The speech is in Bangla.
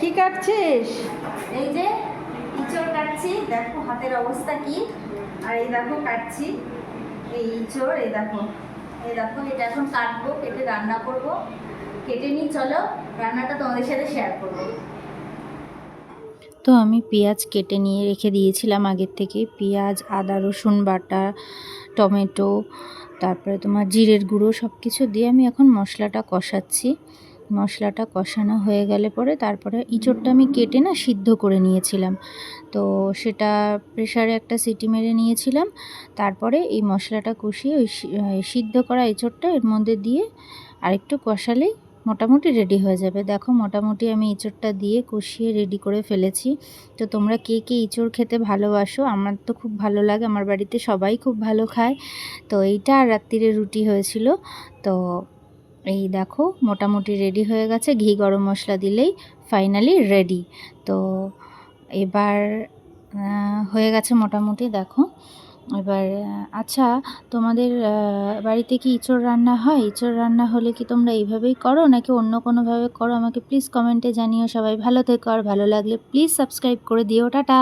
কি কাটছিস? এই যে ইঁচড় কাটছি দেখো হাতের অবস্থা কি। আর এই দেখো কাটছি এই ইঁচড় এই দেখো। এই দেখো এটা এখন কাটবো কেটে রান্না করব। কেটে নিই চলো রান্নাটা তোমাদের সাথে শেয়ার করব। তো আমি পেঁয়াজ কেটে নিয়ে রেখে দিয়েছিলাম আগের থেকে। পেঁয়াজ আদা রসুন বাটা টমেটো তারপরে তোমার জিরের গুঁড়ো সব কিছু দিয়ে আমি এখন মশলাটা কষাচ্ছি। মশলাটা কষানো হয়ে গেলে পরে তারপরে ইঁচড়টা আমি কেটে না সিদ্ধ করে নিয়েছিলাম। তো সেটা প্রেশারে একটা সিটি মেরে নিয়েছিলাম। তারপরে এই মশলাটা কষিয়ে ওই সিদ্ধ করা ইঁচড়টা এর মধ্যে দিয়ে আরেকটু কষালেই মোটামুটি রেডি হয়ে যাবে। দেখো মোটামুটি আমি ইঁচড়টা দিয়ে কষিয়ে রেডি করে ফেলেছি। তো তোমরা কে কে ইঁচড় খেতে ভালোবাসো? আমার তো খুব ভালো লাগে। আমার বাড়িতে সবাই খুব ভালো খায়। তো এইটা আর রাত্রিরে রুটি হয়েছিল। তো এই দেখো, মোটামুটি রেডি হয়ে গেছে। ঘি গরম মশলা দিলেই ফাইনালি রেডি তো এবার হয়ে গেছে মোটামুটি, দেখো। এবার আচ্ছা তোমাদের বাড়িতে কি ইঁচড় রান্না হয়? ইঁচড় রান্না হলে কি তোমরা এইভাবেই করো, নাকি অন্য কোনোভাবে করো? আমাকে প্লিজ কমেন্টে জানিও। সবাই ভালো থেকো, আর ভালো লাগলে প্লিজ সাবস্ক্রাইব করে দিও। টাটা!